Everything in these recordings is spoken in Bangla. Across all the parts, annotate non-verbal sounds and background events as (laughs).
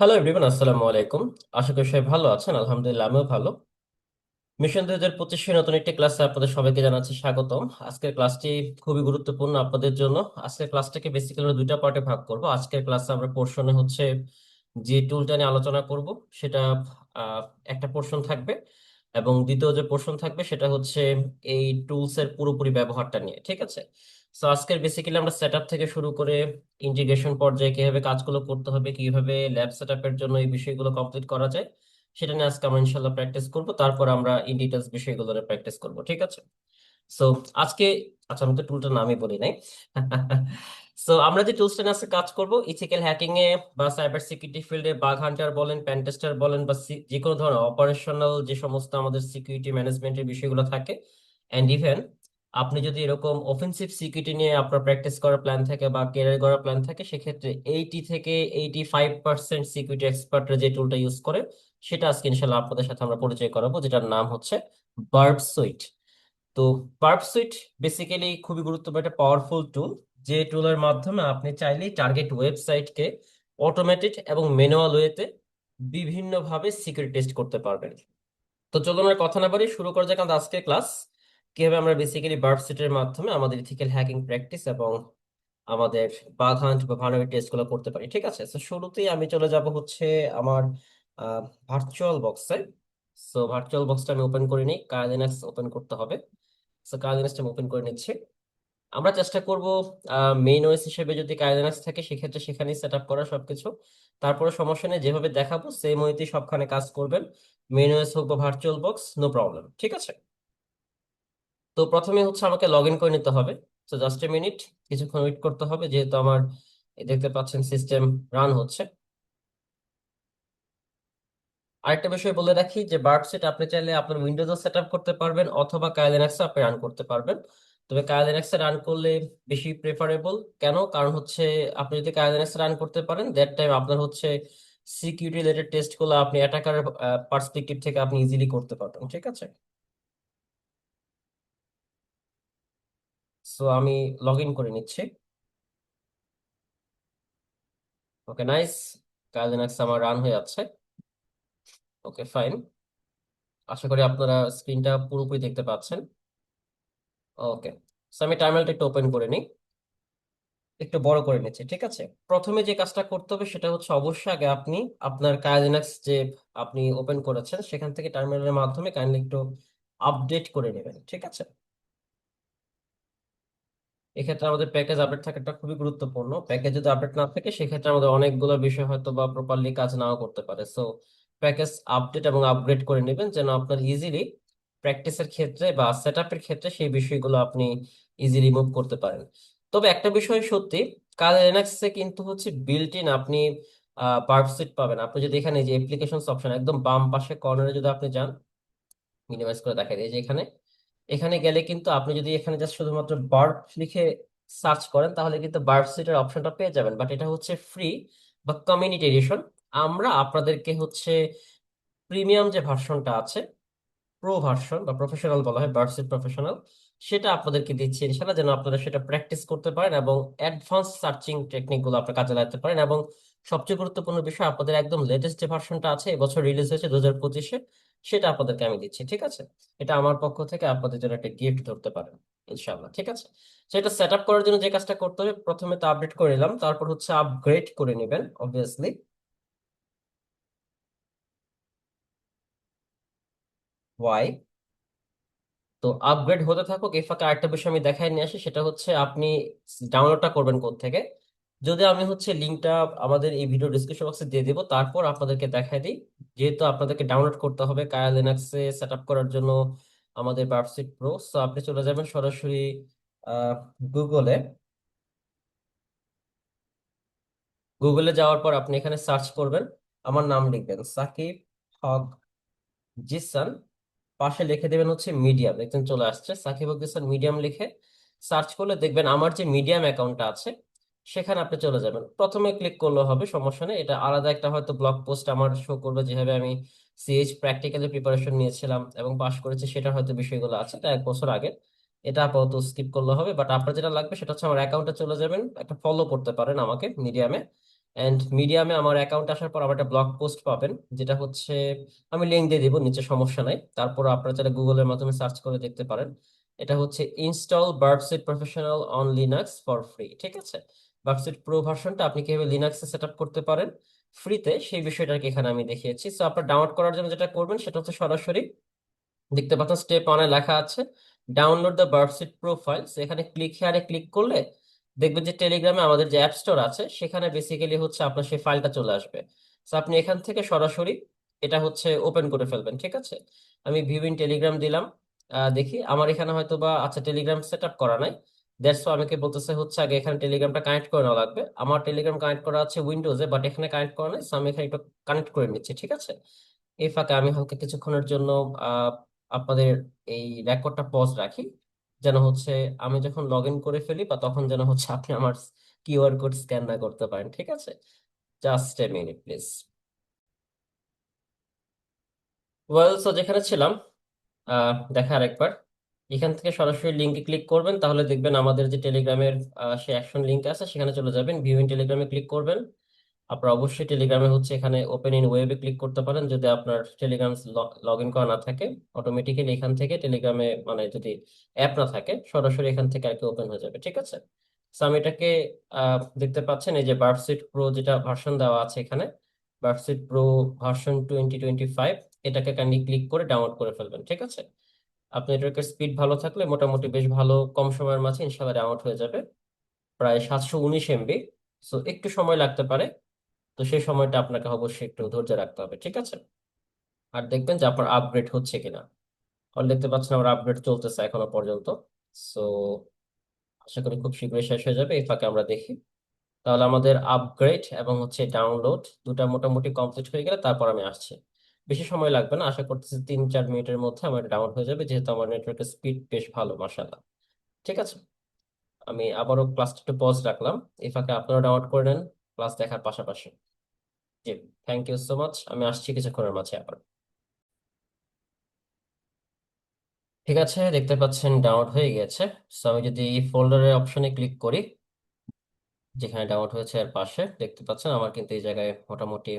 হ্যালো এভরিওয়ান আসসালামু আলাইকুম আশা করি সবাই ভালো আছেন। আলহামদুলিল্লাহ, আমিও ভালো। মিশন দুই হাজার পঁচিশের নতুন একটি ক্লাসে আপনাদের সবাইকে জানাচ্ছি স্বাগতম। আজকের ক্লাসটি খুবই গুরুত্বপূর্ণ আপনাদের জন্য। আজকের ক্লাসটাকে বেসিক্যালি আমরা দুইটা পার্টে ভাগ করব। আজকের ক্লাসে আমরা পোর্শনে হচ্ছে যে টুলটা নিয়ে আলোচনা করব, সেটা একটা পোর্শন থাকবে এবং দ্বিতীয় যে পোর্শন থাকবে, সেটা হচ্ছে এই টুলস এর পুরোপুরি ব্যবহারটা নিয়ে, ঠিক আছে? সো আজকের বেসিক্যালি আমরা সেট থেকে শুরু করে ইন্টিগ্রেশন পর্যায়ে কীভাবে কাজগুলো করতে হবে, কীভাবে ল্যাব সেট আপের জন্য এই বিষয়গুলো কমপ্লিট করা যায়, সেটা নিয়ে আজকে আমরা ইনশাল্লাহ প্র্যাকটিস করব। তারপর আমরা ইন ডিটেলস বিষয়গুলো প্র্যাকটিস করব, ঠিক আছে? সো আজকে আচ্ছা আমি তো টুলটার নামই বলি নাই। (laughs) সো আমরা যে টুলসটা নিয়ে কাজ করব ইথিক্যাল হ্যাকিং এ বা সাইবার সিকিউরিটি ফিল্ডে বাগ হান্টার বলেন পেন টেস্টার বলেন বা যে কোনো ধরনের অপারেশনাল যে সমস্ত আমাদের সিকিউরিটি ম্যানেজমেন্টের বিষয়গুলো থাকে অ্যান্ড ইভেন আপনি যদি এরকম অফেন্সিভ সিকিউরিটি নিয়ে আপনার প্র্যাকটিস করার প্ল্যান থাকে বা ক্যারিয়ার করার প্ল্যান থাকে, সেক্ষেত্রে এইটি থেকে এইটি ফাইভ পার্সেন্ট সিকিউরিটি এক্সপার্টরা যে টুলটা ইউজ করে, সেটা আজকে ইনশাল্লাহ আপনাদের সাথে আমরা পরিচয় করাবো, যেটার নাম হচ্ছে বার্ব সুইট। তো পার্প সুইট বেসিক্যালি খুবই গুরুত্বপূর্ণ একটা পাওয়ারফুল টুল যে টুলের মাধ্যমে আপনি চাইলেই টার্গেট ওয়েবসাইটকে অটোমেটেড এবং ম্যানুয়াল ওয়েতে বিভিন্নভাবে সিকিউরিটি টেস্ট করতে পারবেন। তো চলুন আর কথা না বাড়ি শুরু করা যাক আমাদের আজকের ক্লাস কীভাবে আমরা বেসিক্যালি বার্ব সুইটের মাধ্যমে আমাদের ইথিক্যাল হ্যাকিং প্র্যাকটিস এবং আমাদের হান্ট বা ভার্নালিটি টেস্টগুলো করতে পারি, ঠিক আছে? তো শুরুতেই আমি চলে যাব হচ্ছে আমার ভার্চুয়াল বক্সে সো ভার্চুয়াল বক্সটা আমি ওপেন করে নিই কাইলিনাক্স ওপেন করতে হবে। সো কাইলিনাক্সটা আমি ওপেন করে নিচ্ছি। আমরা চেষ্টা করব মেইন ওএস হিসেবে যদি কাইলিনাক্স থাকে, সেক্ষেত্রে সেখানেই সেট আপ করা সবকিছু। তারপরে সমস্যা নেই, যেভাবে দেখাবো সেম ওয়েতেই সবখানে কাজ করবেন। মেইন ওএস হোক বা ভার্চুয়াল বক্স নো প্রবলেম ঠিক আছে? তো প্রথমে হচ্ছে আমাকে লগ ইন করে নিতে হবে। তো জাস্ট এ মিনিট কিছুক্ষণ ওয়েট করতে হবে, যেহেতু আমার দেখতে পাচ্ছেন সিস্টেম রান হচ্ছে। আরেকটা বিষয় বলে রাখি যে বার্ড সেট আপনি চাইলে আপনার উইন্ডোজও সেট আপ করতে পারবেন অথবা কাইলিনাক্সে আপনি রান করতে পারবেন। তবে কাইলিনাক্সে রান করলে বেশি প্রেফারেবল কেন? কারণ হচ্ছে আপনি যদি কাইলিনাক্সে রান করতে পারেন দ্যাট টাইম আপনার হচ্ছে সিকিউরিটি রিলেটেড টেস্টগুলো আপনি অ্যাটাকার পার্সপেক্টিভ থেকে আপনি ইজিলি করতে পারবেন, ঠিক আছে? সো আমি লগ ইন করে নিচ্ছি। ওকে নাইস কাইলিনাক্স আমার রান হয়ে যাচ্ছে। ওকে ফাইন আশা করি আপনারা স্ক্রিনটা পুরোপুরি দেখতে পাচ্ছেন। ওকে সো আমি টার্মিনালটা একটু ওপেন করে নিই। একটু বড় করে নিচ্ছি, ঠিক আছে? প্রথমে যে কাজটা করতে হবে সেটা হচ্ছে অবশ্যই আগে আপনি আপনার কাইলিনাক্স যে আপনি ওপেন করেছেন, সেখান থেকে টার্মিনালের মাধ্যমে কাইন্ডলি একটু আপডেট করে নেবেন, ঠিক আছে? এক্ষেত্রে আমাদের প্যাকেজ আপডেট থাকাটা খুবই গুরুত্বপূর্ণ। প্যাকেজ যদি আপডেট না থাকে, সেক্ষেত্রে আমাদের অনেকগুলো বিষয় হয়তো বা প্রপারলি কাজ নাও করতে পারে। সো প্যাকেজ আপডেট এবং আপগ্রেড করে নেবেন যেন আপনার ইজিলি প্র্যাকটিসের ক্ষেত্রে বা সেট আপের ক্ষেত্রে সেই বিষয়গুলো আপনি ইজিলি মুভ করতে পারেন। তবে একটা বিষয় সত্যি, কাল লিনাক্সে কিন্তু হচ্ছে বিল্ট ইন আপনি বার্ব সুইট পাবেন। আপনি যদি এখানে যে অ্যাপ্লিকেশনস অপশন একদম বাম পাশে কর্নারে যদি আপনি যান মিনিমাইজ করে দেখাই। দিই যে এখানে এখানে গেলে কিন্তু আপনি যদি এখানে জাস্ট শুধুমাত্র বার্ব লিখে সার্চ করেন, তাহলে কিন্তু বার্ব সিটের অপশনটা পেয়ে যাবেন। বাট এটা হচ্ছে ফ্রি বা কমিউনিটি এডিশন আমরা আপনাদেরকে হচ্ছে প্রিমিয়াম যে ভার্সনটা আছে প্রো ভার্সন বা প্রফেশনাল বলা হয় বার্ড সুইট প্রফেশনাল সেটা আপনাদেরকে দিচ্ছি ইনশাল্লাহ যেন আপনারা সেটা প্র্যাকটিস করতে পারেন এবং অ্যাডভান্স সার্চিং টেকনিকগুলো আপনারা কাজে লাগাতে পারেন এবং সবচেয়ে গুরুত্বপূর্ণ বিষয় আপনাদের একদম লেটেস্ট যে ভার্সনটা আছে, এবছর রিলিজ হয়েছে দু হাজার পঁচিশে, সেটা আপনাদেরকে আমি দিচ্ছি, ঠিক আছে? এটা আমার পক্ষ থেকে আপনাদের জন্য একটা গিফট ধরতে পারেন ইনশাল্লাহ ঠিক আছে? সেটা সেট আপ করার জন্য যে কাজটা করতে হবে, প্রথমে তো আপডেট করে নিলাম, তারপর হচ্ছে আপগ্রেড করে নেবেন অবভিয়াসলি ওয়াই তো আপগ্রেড হতে থাকুক, এই ফাঁকে আরেকটা বিষয় আমি দেখাই নিয়ে আসি, সেটা হচ্ছে আপনি ডাউনলোডটা করবেন কোথা থেকে যদি আমি হচ্ছে লিঙ্কটা আমাদের এই ভিডিও ডিসক্রিপশন বক্সে দিয়ে দিব, তারপর আপনাদেরকে দেখাই দিই। যেহেতু আপনাদেরকে ডাউনলোড করতে হবে কায়া লিনাক্সে সেট আপ করার জন্য আমাদের বার্বসিট প্রো সো আপনি চলে যাবেন সরাসরি গুগলে গুগলে যাওয়ার পর আপনি এখানে সার্চ করবেন। আমার নাম লিখবেন সাকিব হক জিসান। পাশে লিখে দেবেন হচ্ছে মিডিয়াম দেখছেন চলে আসছে। সাকিব হক জিসান মিডিয়াম লিখে সার্চ করলে দেখবেন আমার যে মিডিয়াম অ্যাকাউন্টটা আছে সেখানে আপনি চলে যাবেন। প্রথমে ক্লিক করলে হবে, সমস্যা নেই। এটা আলাদা একটা হয়তো ব্লগ পোস্ট আমার শো করবে, যেভাবে আমি সিএইচ প্র্যাকটিক্যালি প্রিপারেশন নিয়েছিলাম এবং পাশ করেছি সেটা হয়তো বিষয়গুলো আছে, এটা এক বছর আগে। এটা আপাতত স্কিপ করলে হবে বাট আপনার যেটা লাগবে, সেটা হচ্ছে আমার অ্যাকাউন্টে চলে যাবেন, একটা ফলো করতে পারেন আমাকে মিডিয়ামে এন্ড মিডিয়ামে আমার অ্যাকাউন্ট আসার পর আবার একটা ব্লগ পোস্ট পাবেন, যেটা হচ্ছে, আমি লিঙ্ক দিয়ে দিব, নিচে সমস্যা নাই। তারপর আপনারা চাইলে গুগলের মাধ্যমে সার্চ করে দেখতে পারেন। এটা হচ্ছে install Burp Suite professional on Linux for free ঠিক আছে? বার্ডসিট প্রো ভার্সনটা আপনি কীভাবে লিনাক্সে সেট আপ করতে পারেন? ফ্রিতে সেই বিষয়টাকে এখানে আমি দেখিয়েছি। সো আপনার ডাউনলোড করার জন্য যেটা করবেন সেটা হচ্ছে সরাসরি দেখতে পাচ্ছেন স্টেপ ওয়ানে লেখা আছে download the Burp Suite profile এখানে ক্লিক হেয়ারে ক্লিক করলে দেখবেন যে টেলিগ্রামে আমাদের যে অ্যাপ স্টোর আছে, সেখানে বেসিক্যালি হচ্ছে আপনার সেই ফাইলটা চলে আসবে। তো আপনি এখান থেকে সরাসরি এটা হচ্ছে ওপেন করে ফেলবেন, ঠিক আছে? আমি ভিউ ইন টেলিগ্রাম দিলাম। দেখি, আমার এখানে হয়তো বা আচ্ছা টেলিগ্রাম সেট আপ করা নাই। দ্যাটস আমাকে বলতেছে হচ্ছে আগে এখানে টেলিগ্রামটা কানেক্ট করে নেওয়া লাগবে। আমার টেলিগ্রাম কানেক্ট করা আছে উইন্ডোজে বাট এখানে কানেক্ট করা নাই আমি এখানে একটু কানেক্ট করে নিচ্ছি, ঠিক আছে? এই ফাঁকে আমি হালকা কিছুক্ষণের জন্য আপনাদের এই রেকর্ডটা পজ রাখি, যেন হচ্ছে আমি যখন লগ ইন করে ফেলি বা তখন যেন হচ্ছে আপনি আমার কিউআর কোড স্ক্যান না করতে পারেন, ঠিক আছে? Just a minute please well so যেখানে ছিলাম দেখা আরেকবার। এখান থেকে সরাসরি লিঙ্কে ক্লিক করবেন, তাহলে দেখবেন আমাদের যে টেলিগ্রামের সে অ্যাকশন লিঙ্ক আছে, সেখানে চলে যাবেন ভিউ ইন টেলিগ্রামে ক্লিক করবেন। আপনার অবশ্যই টেলিগ্রামে হচ্ছে এখানে ওপেন ইন ওয়েবে ক্লিক করতে পারেন, যদি আপনার টেলিগ্রাম লগ ইন করা না থাকে অটোমেটিক্যালি এখান থেকে টেলিগ্রামে মানে যদি অ্যাপ না থাকে, সরাসরি এখান থেকে আর কি ওপেন হয়ে যাবে, ঠিক আছে? আমি এটাকে দেখতে পাচ্ছেন, এই যে বার্ডসিট প্রো যেটা ভার্সন দেওয়া আছে এখানে Burp Suite pro version twenty twenty five এটাকে কাইন্ডলি ক্লিক করে ডাউনলোড করে ফেলবেন, ঠিক আছে? আপনার নেটওয়ার্কের স্পিড ভালো থাকলে মোটামুটি বেশ ভালো কম সময়ের মাঝে ইনশাল্লাহ ডাউনলোড হয়ে যাবে। প্রায় সাতশো উনিশ এমবি সো একটু সময় লাগতে পারে। তো সেই সময়টা আপনাকে অবশ্যই একটু ধৈর্য রাখতে হবে, ঠিক আছে? আর দেখবেন যে আপনার আপগ্রেড হচ্ছে কিনা। আর দেখতে পাচ্ছেন আমার আপগ্রেড চলতেছে এখনও পর্যন্ত। সো আশা করি খুব শীঘ্রই শেষ হয়ে যাবে, এই ফাঁকে আমরা দেখি। তাহলে আমাদের আপগ্রেড এবং হচ্ছে ডাউনলোড দুটা মোটামুটি কমপ্লিট হয়ে গেলে তারপর আমি আসছি। বেশি সময় লাগবে না। আশা করতেছি তিন, চার মিনিটের মধ্যে আমার ডাউনলোড হয়ে যাবে। যেহেতু আমার নেটওয়ার্কের স্পিড বেশ ভালো, মাশাআল্লাহ। ঠিক আছে? আমি আবারও ক্লাসটা একটু পজ রাখলাম। এই ফাঁকে আপনারা ডাউনলোড করে নেন ক্লাস দেখার পাশাপাশি। জি থ্যাংক ইউ সো মাচ আমি আসছি কিছুক্ষণের মাঝে আবার। ঠিক আছে, দেখতে পাচ্ছেন ডাউনলোড হয়ে গেছে। সো আমি যদি এই ফোল্ডারের অপশনে ক্লিক করি, যেখানে ডাউনলোড হয়েছে এর পাশে, দেখতে পাচ্ছেন আমার কিন্তু এই জায়গায় মোটামুটি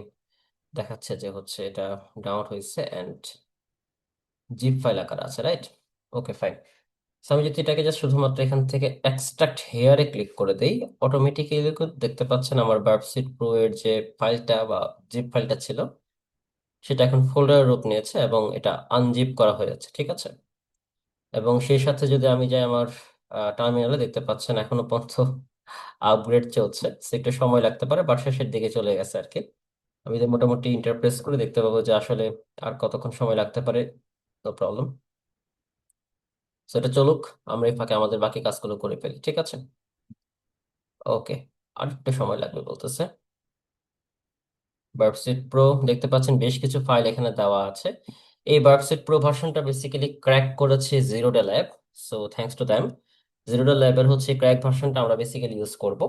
দেখাচ্ছে যে হচ্ছে এটা ডাউনলোড হয়েছে এন্ড জিপ ফাইল আকার আছে রাইট ওকে ফাইন আমি যদি এটাকে জাস্ট শুধুমাত্র এখান থেকে এক্সট্রাক্ট হেয়ারে ক্লিক করে দেই অটোমেটিক্যালি দেখতে পাচ্ছেন আমার বার্ডসিট প্রো এর যে ফাইলটা বা জিপ ফাইলটা ছিল, সেটা এখন ফোল্ডারের রূপ নিয়েছে এবং এটা আনজিপ করা হয়ে যাচ্ছে, ঠিক আছে? এবং সেই সাথে যদি আমি যাই আমার টার্মিনালে দেখতে পাচ্ছেন এখনও পর্যন্ত আপগ্রেড চলছে একটু সময় লাগতে পারে বাট শেষের দিকে চলে গেছে আর কি। আমি যদি মোটামুটি ইন্টারপ্রেস করে দেখতে পাবো যে আসলে আর কতক্ষণ সময় লাগতে পারে নো প্রবলেম সো এটা চলুক, আমরা এই ফাঁকে আমাদের বাকি কাজগুলো করে ফেলি, ঠিক আছে? ওকে আর একটু সময় লাগবে বলতেছে। বার্বসিট প্রো দেখতে পাচ্ছেন বেশ কিছু ফাইল এখানে দেওয়া আছে। এই বার্বসিট প্রো ভার্সনটা বেসিক্যালি ক্র্যাক করেছে জিরোডা lab so thanks to them জিরোডা ল্যাবের হচ্ছে ক্র্যাক ভার্সনটা আমরা বেসিক্যালি ইউজ করব।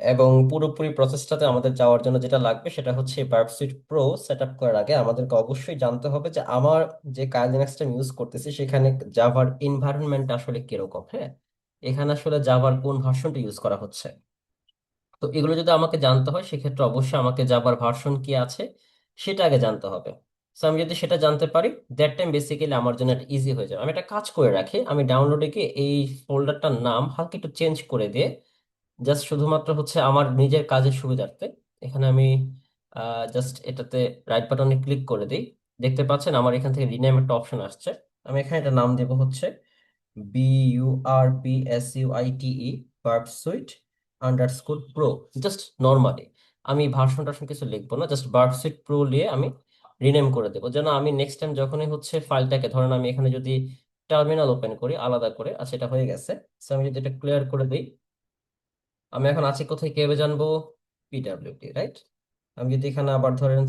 এবং পুরোপুরি প্রসেসটাতে আমাদের যাওয়ার জন্য যেটা লাগবে সেটা হচ্ছে বার্বসিট প্রো সেট আপ করার আগে আমাদেরকে অবশ্যই জানতে হবে যে আমার যে কাইল লিনাক্সটা ইউজ করতেছি সেখানে জাভার এনভায়রনমেন্ট আসলে কীরকম হ্যাঁ? এখানে আসলে জাভার কোন ভার্সনটা ইউজ করা হচ্ছে? তো এগুলো যদি আমাকে জানতে হয়, সেক্ষেত্রে অবশ্যই আমাকে জাভার ভার্সন কি আছে সেটা আগে জানতে হবে। সো আমি যদি সেটা জানতে পারি দ্যাট টাইম বেসিক্যালি আমার জন্য এটা ইজি হয়ে যাবে। আমি একটা কাজ করে রাখি, আমি ডাউনলোডে গিয়ে এই ফোল্ডারটার নাম হালকা একটু চেঞ্জ করে দিয়ে জাস্ট শুধুমাত্র হচ্ছে আমার নিজের কাজের সুবিধার্থে। এখানে আমি জাস্ট এটাতে রাইট বাটনে ক্লিক করে দিই। দেখতে পাচ্ছেন আমার এখান থেকে রিনেম একটা অপশন আসছে। আমি এখানে এটা নাম দেবো হচ্ছে B U R P S U I T E Burp Suite underscore pro just normally আমি ভার্সন টার্সন কিছু লিখব না জাস্ট বার্ব সুইট প্রো নিয়ে আমি রিনেম করে দেবো। যেন আমি নেক্সট টাইম যখনই হচ্ছে ফাইলটাকে ধরেন আমি এখানে যদি টার্মিনাল ওপেন করি, আলাদা করে আচ্ছা এটা হয়ে গেছে। সো আমি যদি এটা ক্লিয়ার করে দিই আমি এখন আছি কোথায়? কীভাবে জানব? পিডাব্লিউডি রাইট আমি যদি এখানে আবার ধরেন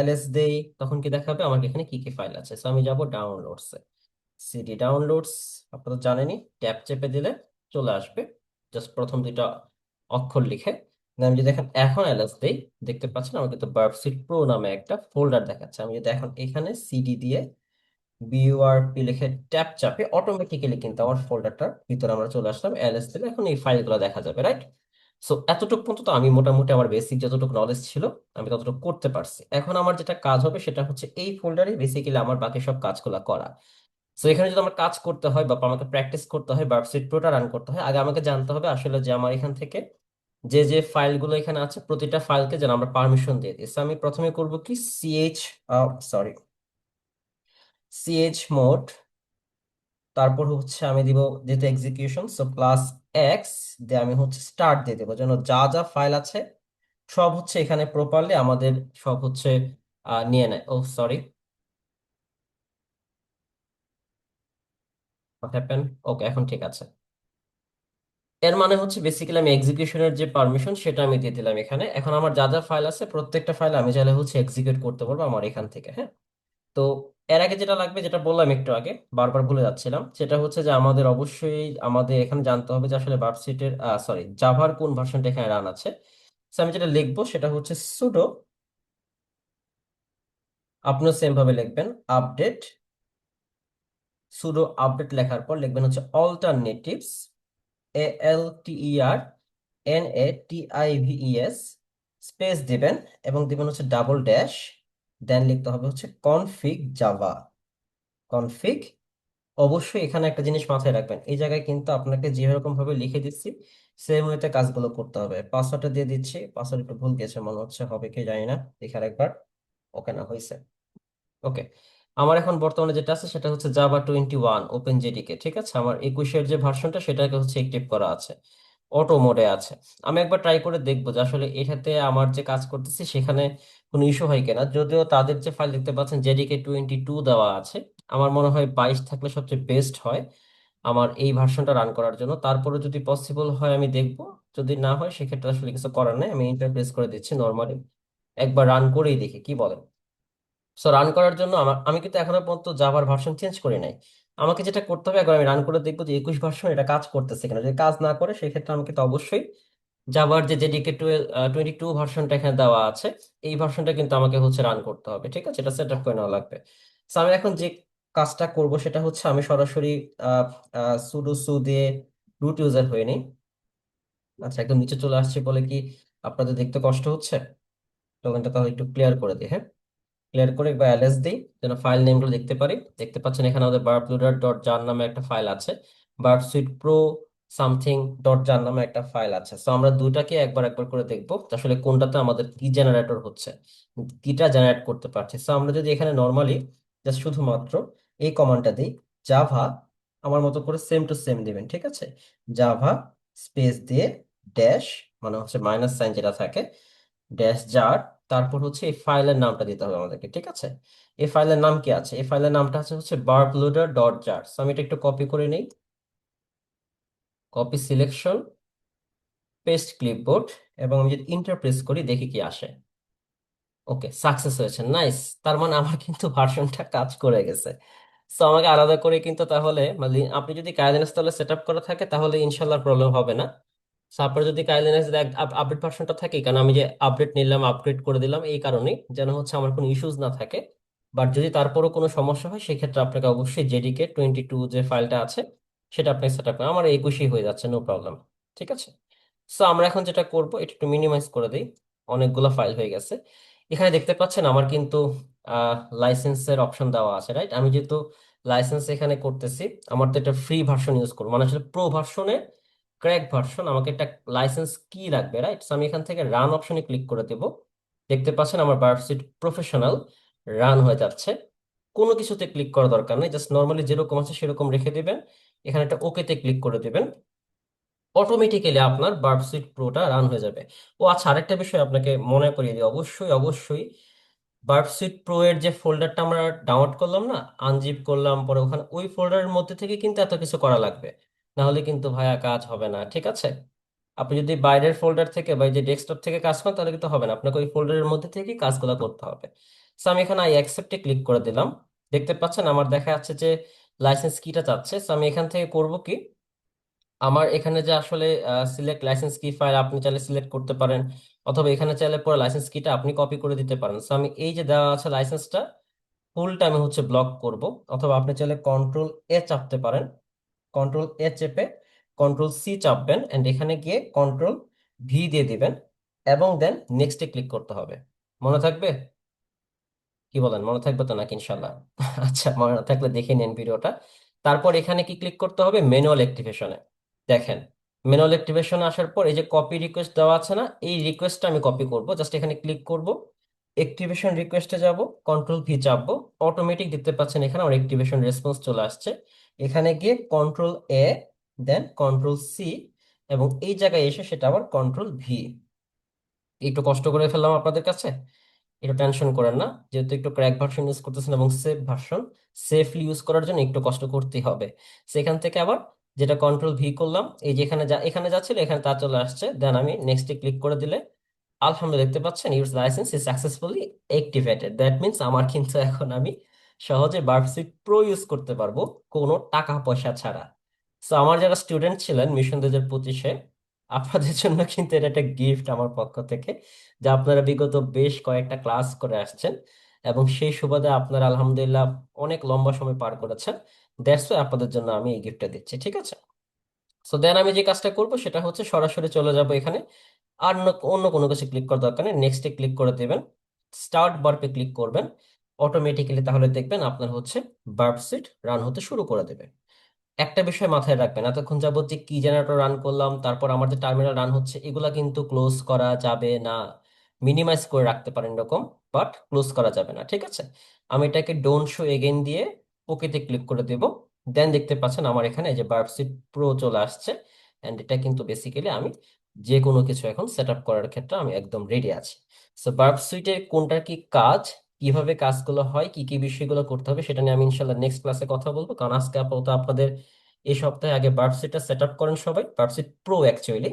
এলএস দেই, তখন কি দেখাবে? আমার এখানে কি কি ফাইল আছে? আমি যাব ডাউনলোডস এ। সিডি ডাউনলোডস আপনারা জানেনই, ট্যাব চেপে দিলে চলে আসবে। জাস্ট প্রথম দুইটা অক্ষর লিখে। আমি যদি এখন এখন এলএস দেই, দেখতে পাচ্ছেন আমার কিন্তু বার্বসিট প্রো নামে একটা ফোল্ডার দেখাচ্ছে। আমি যদি এখন এখানে সিডি দিয়ে বিইউআরপি লিখে ট্যাব চাপে অটোমেটিক্যালি কিন্তু আমার ফোল্ডারটার ভিতরে আমরা চলে আসলাম এলএস দিলে এখন এই ফাইলগুলো দেখা যাবে রাইট সো এতটুকু পর্যন্ত আমি মোটামুটি আমার বেসিক যতটুকু নলেজ ছিল, আমি ততটুকু করতে পারছি। এখন আমার যেটা কাজ হবে সেটা হচ্ছে এই ফোল্ডারে বেসিক্যালি আমার বাকি সব কাজগুলো করা। সো এখানে যদি আমার কাজ করতে হয় বা আমাকে প্র্যাকটিস করতে হয় বার্কশিট প্রোটা রান করতে হয়, আগে আমাকে জানতে হবে আসলে যে আমার এখান থেকে যে যে ফাইলগুলো এখানে আছে, প্রতিটা ফাইলকে যেন আমরা পারমিশন দিয়ে দিই। আমি প্রথমে করব কি? সিএইচ সরি সিএইচ মোড তারপর হচ্ছে আমি দিব যেহেতু এক্সিকিউশন সো প্লাস এক্স দিয়ে আমি হচ্ছে স্টার্ট দিয়ে দেবো। যেন যা যা ফাইল আছে, সব হচ্ছে এখানে প্রপারলি আমাদের সব হচ্ছে নিয়ে নেয়। ও সরি হ্যাপেন ওকে এখন ঠিক আছে। এর মানে হচ্ছে বেসিক্যালি আমি এক্সিকিউশনের যে পারমিশন সেটা আমি দিয়ে দিলাম এখানে। এখন আমার যা যা ফাইল আছে, প্রত্যেকটা ফাইল আমি চাইলে হচ্ছে এক্সিকিউট করতে পারব আমার এখান থেকে হ্যাঁ? তো এর আগে যেটা লাগবে, যেটা বললাম একটু আগে, বারবার ভুলে যাচ্ছিলাম, সেটা হচ্ছে যে আমাদের অবশ্যই আমাদের এখানে জানতে হবে যে আসলে ভার্সিটির সরি জাভার কোন ভার্সনটা এখানে রান আছে। আমি যেটা লিখব সেটা হচ্ছে সুডো আপনিও সেম ভাবে লিখবেন আপডেট সুডো আপডেট লেখার পর লিখবেন হচ্ছে alternatives A L T E R N A T I V E S space দিবেন এবং দিবেন হচ্ছে ডাবল ড্যাশ দেন লিখতে হবে হচ্ছে কনফিগ জাভা কনফিগ অবশ্যই এখানে একটা জিনিস মাথায় রাখবেন। এই জায়গায় কিন্তু আপনাকে যেরকম ভাবে লিখে দিচ্ছি সেম ওয়েতে কাজগুলো করতে হবে। পাসওয়ার্ডটা দিয়ে দিচ্ছি পাসওয়ার্ড একটু ভুল গেছে, মনে হচ্ছে হবে, কি জানি না। দেখে একবার ওকে না হয়েছে। ওকে, আমার এখন বর্তমানে যেটা আছে সেটা হচ্ছে Java twenty one open JDK ঠিক আছে? আমার একুশের যে ভার্সনটা সেটাকে হচ্ছে অ্যাক্টিভ করা আছে। অটো মোডে আছে। আমি একবার ট্রাই করে দেখব যে আসলে এটাতে আমার যে কাজ করতেছি সেখানে কোনো ইস্যু হয় কিনা। যদিও তাদের যে ফাইল দেখতে পাচ্ছেন জেডিকে টোয়েন্টি টু দেওয়া আছে। আমার মনে হয় বাইশ থাকলে সবচেয়ে বেস্ট হয় আমার এই ভার্সনটা রান করার জন্য। তারপরে যদি পসিবল হয় আমি দেখব। যদি না হয় সেক্ষেত্রে আসলে কিছু করার নেই। আমি ইন্টারপ্রেস করে দিচ্ছি নর্মালি একবার রান করেই দেখি, কি বলেন? সো রান করার জন্য আমার, আমি কিন্তু এখনও পর্যন্ত জাভার ভার্সন চেঞ্জ করি নাই। আমাকে যেটা করতে হবে, একবার আমি রান করে দেখব যে একুশ ভার্সন এটা কাজ করতেছে কিনা। যদি কাজ না করে, সেক্ষেত্রে আমাকে তো অবশ্যই জাভার যে জেডিকে টোয়েন্টি টু ভার্সনটা এখানে দেওয়া আছে, এই ভার্সনটা কিন্তু আমাকে হচ্ছে রান করতে হবে, ঠিক আছে? এটা সেট আপ করে নেওয়া লাগবে। সো আমি এখন যে কাজটা করব সেটা হচ্ছে আমি সরাসরি সুডো সু দিয়ে রুট ইউজার হয়ে নিই। আচ্ছা একদম নিচে চলে আসছে বলে কি আপনাদের দেখতে কষ্ট হচ্ছে? টোকেনটা তাহলে একটু ক্লিয়ার করে দিই হ্যাঁ? ক্লিয়ার করে বা এলএস দিই, যেন ফাইল নেমগুলো দেখতে পারি। দেখতে পাচ্ছেন এখানে আমাদের বার্বলোডার ডট জার নামে একটা ফাইল আছে। Burp Suite pro something dot jar নামে একটা ফাইল আছে। সো আমরা দুটাকে একবার একবার করে দেখব আসলে কোনটাতে আমাদের কি জেনারেটর হচ্ছে, কিটা জেনারেট করতে পারছে। সো আমরা যদি এখানে নর্মালি জাস্ট শুধুমাত্র এই কমান্ডটা দিই জাভা আমার মতো করে সেম টু সেম দিবেন, ঠিক আছে? জাভা স্পেস দিয়ে ড্যাশ মানে হচ্ছে মাইনাস সাইন যেটা থাকে ড্যাশ জার তারপর হচ্ছে এই ফাইলের নামটা দিতে হবে আমাদেরকে, ঠিক আছে? এই ফাইলের নাম কি আছে? এই ফাইলের নামটা আছে হচ্ছে বার্ব লোডার ডট জার আমি এটা একটু কপি করে নিই। কপি সিলেকশন পেস্ট ক্লিপবোর্ড এবং আমি যদি ইন্টারপ্রেস করি, দেখি কি আসে। ওকে সাকসেস হয়েছে। নাইস তার মানে আমার কিন্তু ভার্সনটা কাজ করে গেছে। সো আমাকে আলাদা করে কিন্তু তাহলে মানে আপনি যদি কাইলিনাস তাহলে সেট আপ করা থাকে, তাহলে ইনশাল্লাহ প্রবলেম হবে না। আপনার যদি কাইলিনাস আপডেট ভার্সনটা থাকে, কারণ আমি যে আপডেট নিলাম আপগ্রেড করে দিলাম, এই কারণেই যেন হচ্ছে আমার কোনো ইস্যুস না থাকে। বাট যদি তারপরও কোনো সমস্যা হয়, সেক্ষেত্রে আপনাকে অবশ্যই জেডিকে টোয়েন্টি টু যে ফাইলটা আছে, সেটা আপনাকে সেট আপ আমার একুশই হয়ে যাচ্ছে নো প্রবলেম ঠিক আছে? সো আমরা এখন যেটা করব, এটা একটু মিনিমাইজ করে দিই। অনেকগুলো ফাইল হয়ে গেছে। এখানে দেখতে পাচ্ছেন, আমার কিন্তু লাইসেন্সের অপশন দেওয়া আছে রাইট আমি যেহেতু লাইসেন্স এখানে করতেছি, আমার তো এটা ফ্রি ভার্সন ইউজ করব। মানে আসলে প্রো ভার্সনে ক্র্যাক ভার্সন আমাকে একটা লাইসেন্স কি লাগবে রাইট আমি এখান থেকে রান অপশনে ক্লিক করে দেব। দেখতে পাচ্ছেন আমার বায়োপসিট প্রফেশনাল রান হয়ে যাচ্ছে। কোনো কিছুতে ক্লিক করা দরকার নেই জাস্ট নর্মালি যেরকম আছে সেরকম রেখে দেবেন। এখানে একটা ওকেতে ক্লিক করে দেবেন। অটোমেটিক্যালি আপনার বায়োপসিট প্রোটা রান হয়ে যাবে। ও আচ্ছা আরেকটা বিষয় আপনাকে মনে করিয়ে দিই। অবশ্যই অবশ্যই বায়োপসিট প্রো এর যে ফোল্ডারটা আমরা ডাউনলোড করলাম না আনজিপ করলাম, পরে ওখানে ওই ফোল্ডারের মধ্যে থেকে কিন্তু এত কিছু করা লাগবে। না হলে কিন্তু ভাইয়া কাজ হবে না, ঠিক আছে? আপনি যদি বাইরের ফোল্ডার থেকে বা যে ডেস্কটপ থেকে কাজ করেন, তাহলে কিন্তু হবে না। আপনাকে ওই ফোল্ডারের মধ্যে থেকে কাজগুলো করতে হবে। সো আমি এখানে আই অ্যাকসেপ্টে ক্লিক করে দিলাম। দেখতে পাচ্ছেন আমার দেখা যাচ্ছে যে লাইসেন্স কিটা চাচ্ছে সো আমি এখান থেকে করব কি? আমার এখানে যে আসলে সিলেক্ট লাইসেন্স কি ফাইল আপনি চাইলে সিলেক্ট করতে পারেন, অথবা এখানে চাইলে পরে লাইসেন্স কিটা আপনি কপি করে দিতে পারেন। সো আমি এই যে দেওয়া আছে লাইসেন্সটা ফুলটা আমি হচ্ছে ব্লক করব। অথবা আপনি চাইলে কন্ট্রোল এ চাপতে পারেন। কন্ট্রোল এ চেপে কন্ট্রোল সি চাপবেন অ্যান্ড এখানে গিয়ে কন্ট্রোল ভি দিয়ে দিবেন এবং দেন নেক্সটে ক্লিক করতে হবে। মনে থাকবে? কি বলেন, মনে থাকবে তো নাকি ইনশাল্লাহ? আচ্ছা মনে না থাকলে দেখে নিন ভিডিওটা। তারপর এখানে কি ক্লিক করতে হবে? ম্যানুয়াল অ্যাক্টিভেশনে দেখেন ম্যানুয়াল অ্যাক্টিভেশনে আসার পর এই যে কপি রিকোয়েস্ট দেওয়া আছে না, এই রিকোয়েস্টটা আমি কপি করব। জাস্ট এখানে ক্লিক করব অ্যাক্টিভেশন রিকোয়েস্টে যাব কন্ট্রোল ভি চাপবো। অটোমেটিক দেখতে পাচ্ছেন এখানে আমার অ্যাক্টিভেশন রেসপন্স চলে আসছে। এখানে গিয়ে control A then control C এবং এই জায়গায় এসে সেটা আবার কন্ট্রোল ভি একটু কষ্ট করে ফেললাম আপনাদের কাছে? একটু টেনশন করেন না, যেহেতু একটু ক্র্যাক ভার্সন ইউজ করতেছেন এবং সেফ ভার্সন সেফলি ইউজ করার জন্য একটু কষ্ট করতেই হবে। সেখান থেকে আবার যেটা কন্ট্রোল ভি করলাম, এই যে এখানে যা, এখানে যাচ্ছিল এখানে তা চলে আসছে। দেন আমি নেক্সটে ক্লিক করে দিলে, আলহামদুলিল্লাহ দেখতে পাচ্ছেন your license is successfully activated that means আমার কিন্তু এখন আমি সহজে বার্ডসিট প্রো ইউজ করতে পারব কোনো টাকা পয়সা ছাড়া। সো আমার যারা স্টুডেন্ট ছিলেন মিশন দুই হাজার পঁচিশে, আপনাদের জন্য কিন্তু এটা একটা গিফট আমার পক্ষ থেকে, যা আপনারা বিগত বেশ কয়েকটা ক্লাস করে আসছেন এবং সেই সুবাদে আপনারা আলহামদুলিল্লাহ অনেক লম্বা সময় পার করেছেন। দ্যাটস আপনাদের জন্য আমি এই গিফটটা দিচ্ছি, ঠিক আছে? সো দেন আমি যে কাজটা করব সেটা হচ্ছে সরাসরি চলে যাব এখানে। আর অন্য কোনো কিছু ক্লিক করার দরকার নেই। নেক্সটে ক্লিক করে দেবেন। স্টার্ট বার্পে ক্লিক করবেন। অটোমেটিক্যালি তাহলে দেখবেন আপনার হচ্ছে বার্প সিট রান হতে শুরু করে দেবে। একটা বিষয় মাথায় রাখবেন, এতক্ষণ যাবত যে কি জেনারেটর রান করলাম, তারপর আমার যে টার্মিনাল রান হচ্ছে, এগুলা কিন্তু ক্লোজ করা যাবে না মিনিমাইজ করে রাখতে পারেন এরকম বাট ক্লোজ করা যাবে না, ঠিক আছে? আমি এটাকে ডোন্ট শো এগেন দিয়ে ওকেতে ক্লিক করে দেব। দেন দেখতে পাচ্ছেন আমার এখানে যে বার্বসিট প্রো চলে আসছে অ্যান্ড এটা কিন্তু বেসিক্যালি আমি যে কোনো কিছু এখন সেট আপ করার ক্ষেত্রে আমি একদম রেডি আছি। সো বার্ব সুইটের কোনটার কি কাজ? কীভাবে কাজগুলো হয়, কি কি বিষয়গুলো করতে হবে সেটা নিয়ে আমি ইনশাল্লাহ নেক্সট ক্লাসে কথা বলব। কারণ আজকে আপাতত আপনাদের এই সপ্তাহে আগে বার্বসিটটা সেট আপ করেন সবাই বার্বসিট প্রো অ্যাকচুয়ালি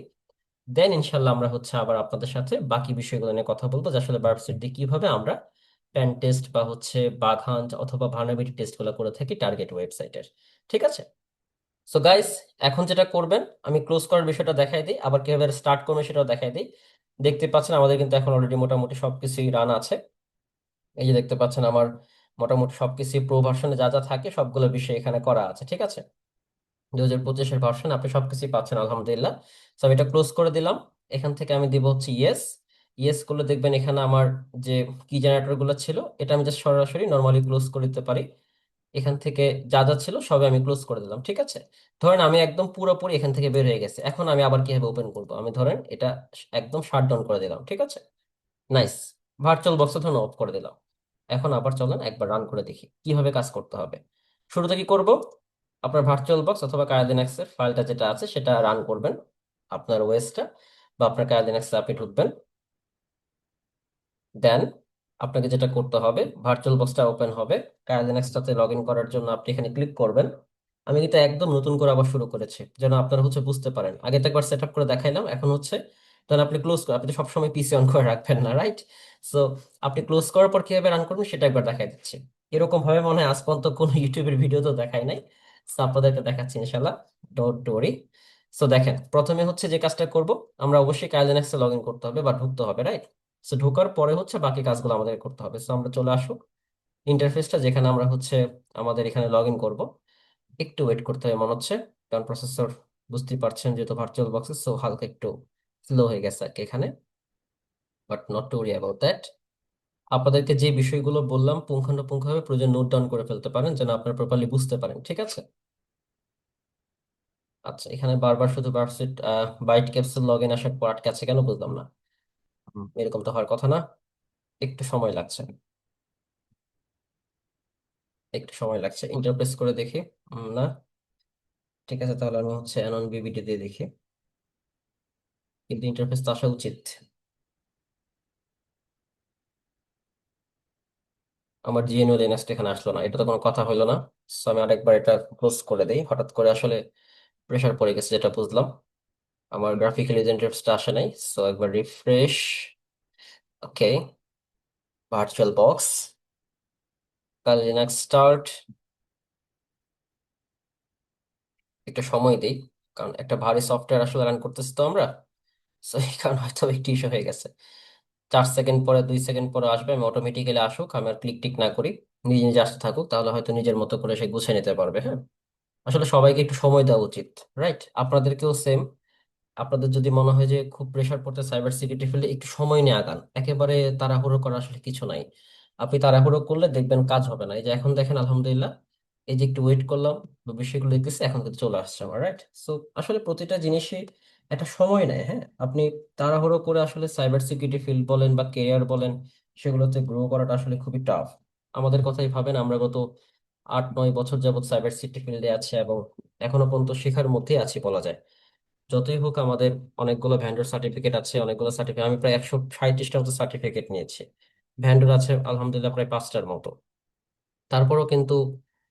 দেন ইনশাল্লাহ আমরা হচ্ছে আবার আপনাদের সাথে বাকি বিষয়গুলো নিয়ে কথা বলব, যে আসলে বার্বসিট দিয়ে কীভাবে আমরা প্যান টেস্ট বা হচ্ছে হান্ট অথবা ভার্নাবিলিটি টেস্টগুলো করে থাকি টার্গেট ওয়েবসাইটের ঠিক আছে? সো গাইস এখন যেটা করবেন, আমি ক্লোজ করার বিষয়টা দেখাই দিই, আবার কীভাবে স্টার্ট করবেন সেটাও দেখাই দিই। দেখতে পাচ্ছেন আমাদের কিন্তু এখন অলরেডি মোটামুটি সবকিছুই রান আছে। এই যে দেখতে পাচ্ছেন আমার মোটামুটি সবকিছু প্রো ভার্সনে যা যা থাকে সবগুলো বিষয় এখানে করা আছে, ঠিক আছে? দুই হাজার পঁচিশের ভার্সন আপনি সবকিছুই পাচ্ছেন, আলহামদুলিল্লাহ। তো আমি এটা ক্লোজ করে দিলাম। এখান থেকে আমি দিব হচ্ছে ইয়েস ইয়েস করলে দেখবেন এখানে আমার যে কি জেনারেটরগুলো ছিল, এটা আমি জাস্ট সরাসরি নর্মালি ক্লোজ করে দিতে পারি। এখান থেকে যা যা ছিল সবই আমি ক্লোজ করে দিলাম, ঠিক আছে? ধরেন আমি একদম পুরোপুরি এখান থেকে বের হয়ে গেছে। এখন আমি আবার কীভাবে ওপেন করব? আমি ধরেন এটা একদম শাট ডাউন করে দিলাম, ঠিক আছে? নাইস ভার্চুয়াল বক্স ধরুন অফ করে দিলাম। এখন আবার চলেন একবার রান করে দেখি কীভাবে কাজ করতে হবে। শুরুতে কি করব? আপনার ভার্চুয়াল বক্স অথবা কায়াদিনাক্সের ফাইলটা যেটা আছে সেটা রান করবেন আপনার ওয়েসটা বা আপনার কায়াদিনাক্সে আপনি ঢুকবেন। দেন আপনাকে যেটা করতে হবে ভার্চুয়াল বক্সটা ওপেন হবে। কায়াদিনাক্সটাতে লগ ইন করার জন্য আপনি এখানে ক্লিক করবেন। আমি কিন্তু একদম নতুন করে আবার শুরু করেছি, যেন আপনারা হচ্ছে বুঝতে পারেন। আগে তো একবার সেট আপ করে দেখাইলাম, এখন হচ্ছে তখন আপনি ক্লোজ আপনি সবসময় পিসি অন করে রাখবেন না রাইট সো আপনি ক্লোজ করার পর কীভাবে রান করবেন সেটা একবার দেখাই দিচ্ছি। এরকম ভাবে মনে হয় আজ পর্যন্ত কোনো ইউটিউবের ভিডিও তো দেখাই নাই। আপনাদেরকে দেখাচ্ছি ইনশাল্লাহ ডোন্ট ওয়ারি সো দেখেন, প্রথমে হচ্ছে যে কাজটা করব, আমরা অবশ্যই কাইজেনেক্সে লগ ইন করতে হবে বা ঢুকতে হবে রাইট সো ঢোকার পরে হচ্ছে বাকি কাজগুলো আমাদের করতে হবে। সো আমরা চলে আসুক। ইন্টারফেসটা যেখানে আমরা হচ্ছে আমাদের এখানে লগ ইন করব। একটু ওয়েট করতে হবে মনে হচ্ছে। কারণ প্রসেসর বুঝতেই পারছেন যেহেতু ভার্চুয়াল বক্সে সো হালকা একটু স্লো হয়ে গেছে আর কি এখানে। But not to worry about that আপনাদেরকে যে বিষয়গুলো বললাম পুঙ্খানুপুঙ্খভাবে প্রয়োজন নোট ডাউন করে ফেলতে পারেন যেন আপনারা প্রপারলি বুঝতে পারেন ঠিক আছে? আচ্ছা এখানে বারবার শুধু ভার্সিট বাইট ক্যাপসুল লগ ইন আসার পর আটকে আছে কেন বুঝলাম না। এরকম তো হওয়ার কথা না। একটু সময় লাগছে। একটু সময় লাগছে। ইন্টারপ্রেস করে দেখি। না। ঠিক আছে তাহলে আমি হচ্ছে অ্যানন বিবিটি দিয়ে দেখি। কিন্তু ইন্টারফেস তো আসা উচিত। আমার জিএনইউ লিনাক্সটা এখানে আসলো না। এটা তো কোনো কথা হলো না। সো আমি আরেকবার এটা ক্লোজ করে দিই। হঠাৎ করে আসলে প্রেশার পড়ে গেছে যেটা বুঝলাম। আমার গ্রাফিক্যাল ইন্টারফেসটা আসে নাই। সো একবার refresh okay VirtualBox Kali Linux start একটু সময় দিই, কারণ একটা ভারী সফটওয়্যার আসলে রান করতেছি তো আমরা। সো এই কারণে হয়তো একটু ইস্যু হয়ে গেছে। চার সেকেন্ড পরে, দুই সেকেন্ড পরে আসবে, আমি অটোমেটিক্যালি আসুক, আমি আর ক্লিক টিক না করি, নিজে নিজে আসতে থাকুক, তাহলে হয়তো নিজের মতো করে সে গুছিয়ে নিতে পারবে হ্যাঁ? আসলে সবাইকে একটু সময় দেওয়া উচিত রাইট আপনাদেরকেও সেম আপনাদের যদি মনে হয় যে খুব প্রেশার পড়তে সাইবার সিকিউরিটি ফিল্ডে একটু সময় নিয়ে আগান। একেবারে তাড়াহুড়ো করা আসলে কিছু নাই। আপনি তাড়াহুড়ো করলে দেখবেন কাজ হবে না। এই যে এখন দেখেন, আলহামদুলিল্লাহ, এই যে একটু ওয়েট করলাম, বিষয়গুলো দেখতেছি, এখন কিন্তু চলে আসছে আমার রাইট সো আসলে প্রতিটা জিনিসই একটা সময় নেয় হ্যাঁ? আপনি তাড়াহুড়ো করে আসলে সাইবার সিকিউরিটি ফিল্ড বলেন বা কেরিয়ার বলেন, সেগুলোতে গ্রো করাটা আসলে খুবই টাফ আমাদের কথাই ভাবেন, আমরা গত আট, নয় বছর যাবত সাইবার সিকিউরিটি ফিল্ডে আছি এবং এখনও পর্যন্ত শেখার মধ্যেই আছি বলা যায়। যতই হোক আমাদের অনেকগুলো ভ্যান্ডর সার্টিফিকেট আছে, অনেকগুলো সার্টিফিকেট আমি প্রায় একশো সাঁইত্রিশটা মতো সার্টিফিকেট নিয়েছি। ভ্যান্ডর আছে আলহামদুলিল্লাহ প্রায় পাঁচটার মতো। তারপরও কিন্তু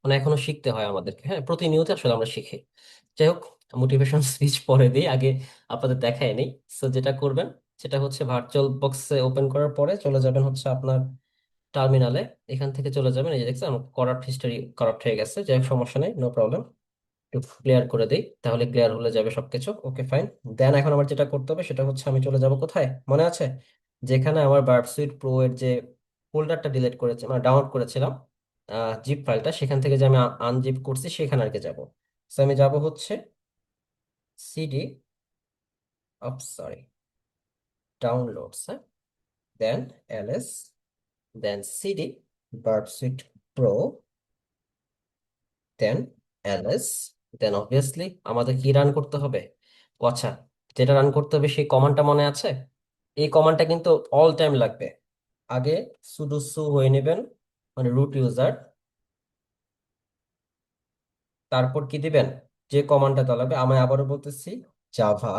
মানে এখনও শিখতে হয় আমাদেরকে হ্যাঁ? প্রতিনিয়ত আসলে আমরা শিখি। যাই হোক মোটিভেশন স্পিচ (laughs) পরে দিই আগে আপনাদের দেখাই নেই। সো যেটা করবেন, সেটা হচ্ছে ভার্চুয়াল বক্সে ওপেন করার পরে চলে যাবেন হচ্ছে আপনার টার্মিনালে এখান থেকে চলে যাবেন, এই যে দেখছেন আমার করাপ্ট হিস্টোরি করাপ্ট হয়ে গেছে, যাই হোক, সমস্যা নেই নো প্রবলেম একটু ক্লিয়ার করে দিই, তাহলে ক্লিয়ার হলে যাবে সবকিছু ওকে ফাইন দেন এখন আমার যেটা করতে হবে, সেটা হচ্ছে আমি চলে যাব কোথায়? মনে আছে? যেখানে আমার বার্ড সুইট প্রো এর যে ফোল্ডারটা ডিলিট করেছে মানে ডাউনলোড করেছিলাম জিপ ফাইলটা সেখান থেকে যে আমি আনজিপ করছি, সেখানে আর কি যাব। সো আমি যাব হচ্ছে সিডি অফ সরি ডাউনলোডস হ্যাঁ then L S then CD Burp Suite pro then L S then obviously আমাদের কি রান করতে হবে? আচ্ছা যেটা রান করতে হবে সেই কমান্ডটা মনে আছে? এই কমান্ডটা কিন্তু অল টাইম লাগবে। আগে সুডো সু হয়ে নেবেন মানে রুট ইউজার তারপর কি দিবেন? যে কমান্ডটা লাগবে, আমি আবারও বলতেছি জাভা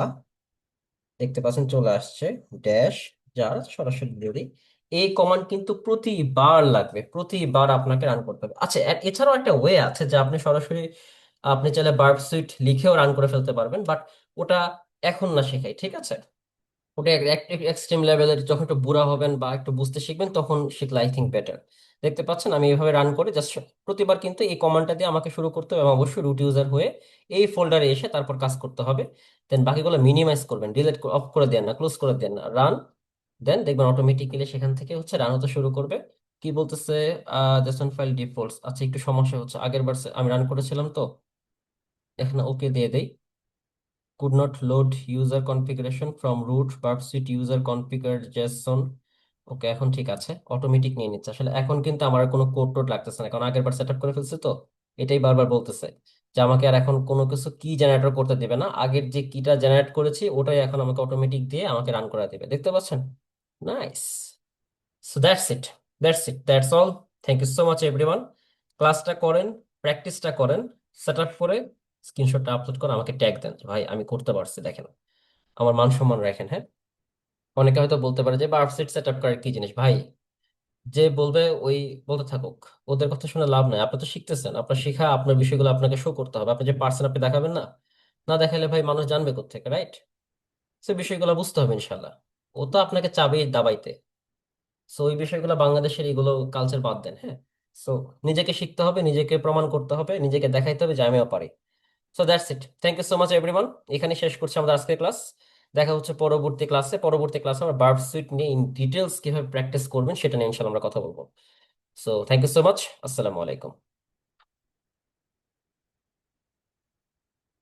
দেখতে পাচ্ছেন চলে আসছে ড্যাশ যার সরাসরি দিই এই কমান্ড কিন্তু প্রতিবার লাগবে, প্রতিবার আপনাকে রান করতে হবে। আচ্ছা এছাড়াও একটা ওয়ে আছে যে আপনি সরাসরি, আপনি চাইলে বার্ব সুইট লিখেও রান করে ফেলতে পারবেন বাট ওটা এখন না শেখাই, ঠিক আছে? ওটা এক্সট্রিম লেভেলের যখন একটু বুড়া হবেন বা একটু বুঝতে শিখবেন, তখন শিখলে আই থিঙ্ক বেটার দেখতে পাচ্ছেন, আমি এইভাবে রান করে জাস্ট প্রতিবার কিন্তু এই কমান্ডটা দিয়ে আমাকে শুরু করতে হবে এবং অবশ্যই রুট ইউজার হয়ে এই ফোল্ডারে এসে তারপর কাজ করতে হবে। দেন বাকিগুলো মিনিমাইজ করবেন ডিলিট অফ করে দেন না ক্লোজ করে দেন না রান দেন দেখবেন অটোমেটিক্যালি সেখান থেকে হচ্ছে রান হতে শুরু করবে। কি বলতেছে জেসন ফাইল ডিফল্টস আচ্ছা একটু সমস্যা হচ্ছে, আগের বার আমি রান করেছিলাম তো, এখানে ওকে দিয়ে দেই। Could not load user configuration from root burp suite user configure json ওকে, এখন ঠিক আছে। অটোমেটিক নিয়ে নিচ্ছে। আসলে এখন কিন্তু আমার কোনো কোড টোড লাগতেছে না, কারণ আগের বার সেট আপ করে ফেলছে তো, এটাই বারবার বলতেছে যে আমাকে আর এখন কোনো কিছু কি জেনারেটর করতে দেবে না। আগের যে কিটা জেনারেট করেছি, ওটাই এখন আমাকে অটোমেটিক দিয়ে আমাকে রান করা দেবে। দেখতে পাচ্ছেন? Nice so that's it that's it that's all thank you so much everyone ক্লাসটা করেন প্র্যাকটিসটা করেন সেট আপ করে স্ক্রিনশটটা আপলোড করে আমাকে ট্যাগ দেন ভাই, আমি করতে পারছি, দেখেন। আমার মান সম্মান রাখেন হ্যাঁ? অনেকে হয়তো বলতে পারে যে বার্ফসিট সেট আপ করার কি জিনিস? ভাই, যে বলবে ওই বলতে থাকুক, ওদের কথা শুনে লাভ নাই। আপনি তো শিখতেছেন, আপনার শিখা, আপনার বিষয়গুলো আপনাকে শো করতে হবে। আপনি যে পারছেন আপনি দেখাবেন না না দেখালে ভাই মানুষ জানবে কোত্থেকে রাইট সে বিষয়গুলো বুঝতে হবে ইনশাল্লাহ ও তো আপনাকে চাবেই দাবাইতে। সো ওই বিষয়গুলো বাংলাদেশের এগুলো কালচার বাদ দেন হ্যাঁ? সো নিজেকে শিখতে হবে, নিজেকে প্রমাণ করতে হবে, নিজেকে দেখাইতে হবে যে আমিও পারি। So that's it. Thank you so much everyone এখানে শেষ করছি আমাদের আজকের ক্লাস। দেখা হচ্ছে পরবর্তী ক্লাসে পরবর্তী ক্লাসে আমরা বার্ব সুইট নিয়ে ইন ডিটেলস কীভাবে প্র্যাকটিস করবেন সেটা নিয়ে আমরা কথা বলব। So thank you so much আসসালামু আলাইকুম।